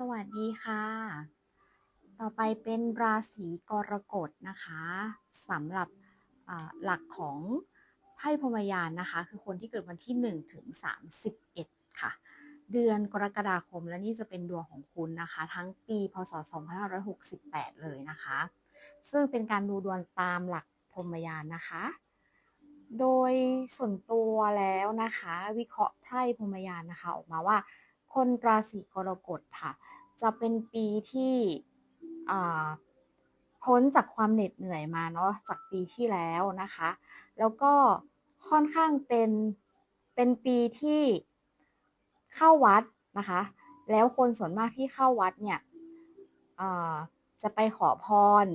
สวัสดีค่ะ ต่อไปเป็นราศีกรกฎนะคะสำหรับหลักของไพ่พรมยานนะคะ คือคนที่เกิดวันที่ 1 ถึง 31 ค่ะ เดือนกรกฎาคมและนี่จะเป็นดวงของคุณนะคะ ทั้งปีพศ 2568 เลยนะคะ ซึ่งเป็นการดูดวงตามหลักพรมยานนะคะ โดยส่วนตัวแล้วนะคะ วิเคราะห์ไพ่พรมยานนะคะออกมาว่า คนราศีกรกฎค่ะ จะเป็นปีที่พ้นจากความเหน็ดเหนื่อยมาเนาะจากปีที่แล้วนะคะ แล้วก็ค่อนข้างเป็นเป็นปีที่เข้าวัดนะคะ แล้วคนส่วนมากที่เข้าวัดเนี่ยจะไปขอพร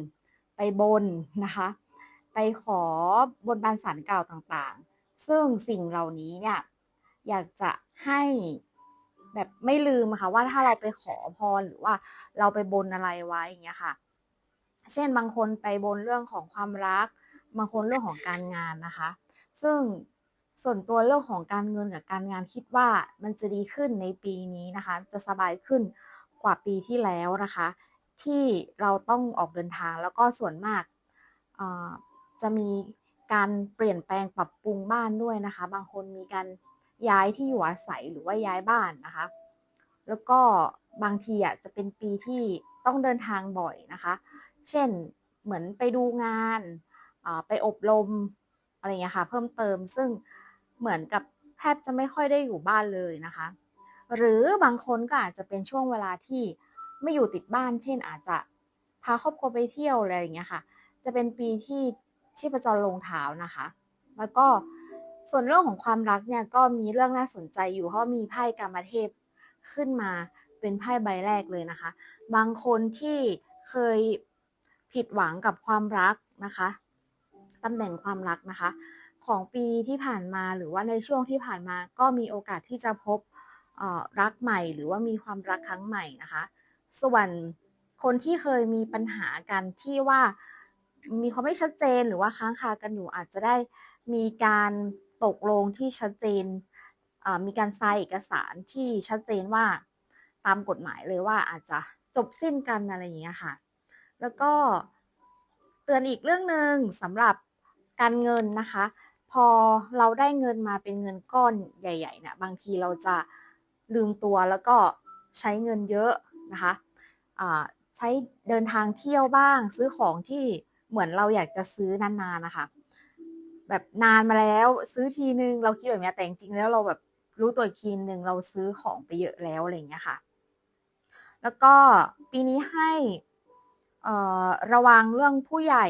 ไปบนนะคะ ไปขอบนบานสารกล่าวต่างๆ ซึ่งสิ่งเหล่านี้เนี่ยอยากจะให้ แบบไม่ลืมค่ะว่าถ้าเราไปขอพรหรือว่าเราไปบนอะไรไว้อย่างเงี้ยค่ะ เช่นบางคนไปบนเรื่องของความรัก บางคนเรื่องของการงานนะคะ ซึ่งส่วนตัวเรื่องของการเงินกับการงานคิดว่ามันจะดีขึ้นในปีนี้นะคะ จะสบายขึ้นกว่าปีที่แล้วนะคะ ที่เราต้องออกเดินทางแล้วก็ส่วนมากจะมีการเปลี่ยนแปลงปรับปรุงบ้านด้วยนะคะ บางคนมีการ ย้ายที่อยู่อาศัยหรือว่าย้ายบ้านนะคะ แล้วก็บางทีอะจะเป็นปีที่ต้องเดินทางบ่อยนะคะ เช่นเหมือนไปดูงานอ่าไปอบรมอะไรอย่างเงี้ยค่ะเพิ่มเติมซึ่งเหมือนกับแทบจะไม่ค่อยได้อยู่บ้านเลยนะคะ หรือบางคนก็อาจจะเป็นช่วงเวลาที่ไม่อยู่ติดบ้าน เช่นอาจจะพาครอบครัวไปเที่ยวอะไรอย่างเงี้ยค่ะ จะเป็นปีที่ชีพจรลงเท้านะคะ แล้วก็ ส่วนเรื่องของความรักเนี่ยก็มีเรื่องน่าสนใจอยู่เพราะมีไพ่กามเทพขึ้นมาเป็นไพ่ใบแรกเลยนะคะ บางคนที่เคยผิดหวังกับความรักนะคะตำแหน่งความรักนะคะ ของปีที่ผ่านมาหรือว่าในช่วงที่ผ่านมาก็มีโอกาสที่จะพบรักใหม่ หรือว่ามีความรักครั้งใหม่นะคะ ส่วนคนที่เคยมีปัญหากันที่ว่ามีความไม่ชัดเจนหรือว่าค้างคากันอยู่อาจจะได้มีการ ตกลงที่ชัดเจนมีการไซน์เอกสารที่ชัดเจนว่าตามกฎหมายเลยว่าอาจจะจบสิ้นกันอะไรอย่างเงี้ยค่ะ แล้วก็เตือนอีกเรื่องหนึ่งสำหรับการเงินนะคะ พอเราได้เงินมาเป็นเงินก้อนใหญ่ๆเนี่ยบางทีเราจะลืมตัวแล้วก็ใช้เงินเยอะนะคะอ่าใช้เดินทางเที่ยวบ้างซื้อของที่เหมือนเราอยากจะซื้อนานๆนะคะ แบบนานมาแล้ว ซื้อทีนึงเราคิดแบบนี้แต่จริงๆแล้วเราแบบรู้ตัวทีนึงเราซื้อของไปเยอะแล้วอะไรอย่างเงี้ยค่ะ แล้วก็ปีนี้ให้ระวังเรื่องผู้ใหญ่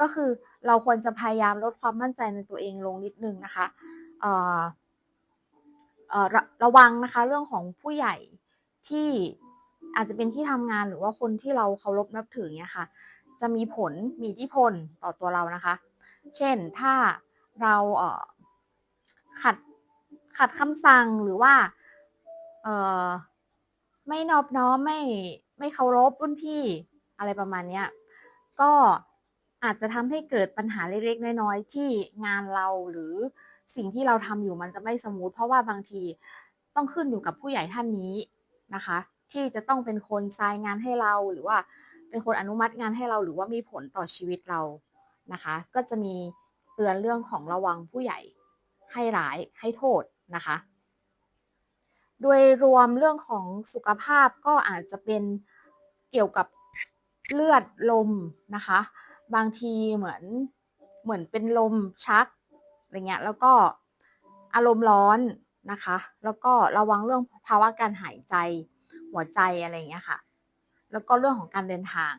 ก็คือเราควรจะพยายามลดความมั่นใจในตัวเองลงนิดนึงนะคะเอ่อเออระระวังนะคะเรื่องของผู้ใหญ่ที่อาจจะเป็นที่ทำงานหรือว่าคนที่เราเคารพนับถือเนี่ยค่ะ จะมีผลมีอิทธิพลต่อตัวเรานะคะ เช่นถ้าเราเออขัดขัดคำสั่งหรือว่าเออไม่นอบน้อมไม่ไม่เคารพรุ่นพี่อะไรประมาณเนี้ยก็อาจจะทำให้เกิดปัญหาเล็กๆ น้อยๆ ที่งานเราหรือสิ่งที่เราทำอยู่มันจะไม่สมูทเพราะว่าบางทีต้องขึ้นอยู่กับผู้ใหญ่ท่านนี้นะคะ ที่จะต้องเป็นคนทรายงานให้เราหรือว่าเป็นคนอนุมัติงานให้เราหรือว่ามีผลต่อชีวิตเรา นะคะ ก็จะมีเตือนเรื่องของระวังผู้ใหญ่ให้ร้ายให้โทษนะคะ โดยรวมเรื่องของสุขภาพก็อาจจะเป็นเกี่ยวกับเลือดลมนะคะ บางทีเหมือนเหมือนเป็นลมชักอะไรเงี้ยแล้วก็อารมณ์ร้อนนะคะ แล้วก็ระวังเรื่องภาวะการหายใจหัวใจอะไรเงี้ยค่ะ แล้วก็เรื่องของการเดินทาง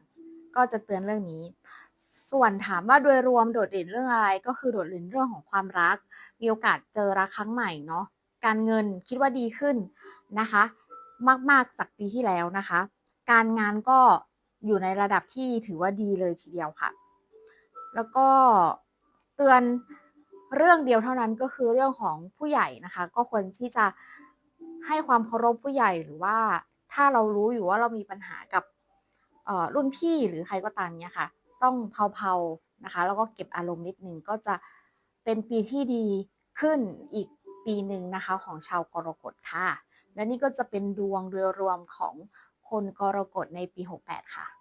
ก็จะเตือนเรื่องนี้ ส่วนถามว่าโดยรวมโดดเด่นเรื่องอะไร ก็คือโดดเด่นเรื่องของความรัก มีโอกาสเจอรักครั้งใหม่เนาะการเงินคิดว่าดีขึ้นนะคะ มาก ๆจากปีที่แล้วนะคะ การงานก็อยู่ในระดับที่ถือว่าดีเลยทีเดียวค่ะ แล้วก็เตือนเรื่องเดียวเท่านั้นก็คือเรื่องของผู้ใหญ่นะคะ ก็ควรที่จะให้ความเคารพผู้ใหญ่หรือว่าถ้าเรารู้อยู่ว่าเรามีปัญหากับรุ่นพี่หรือใครก็ตามเนี่ยค่ะ ต้องเผาๆนะคะ แล้วก็เก็บอารมณ์นิดนึงก็จะเป็นปีที่ดีขึ้นอีกปีหนึ่งนะคะของชาวกรกฎค่ะ และนี่ก็จะเป็นดวงโดยรวมของคนกรกฎในปี 68 ค่ะ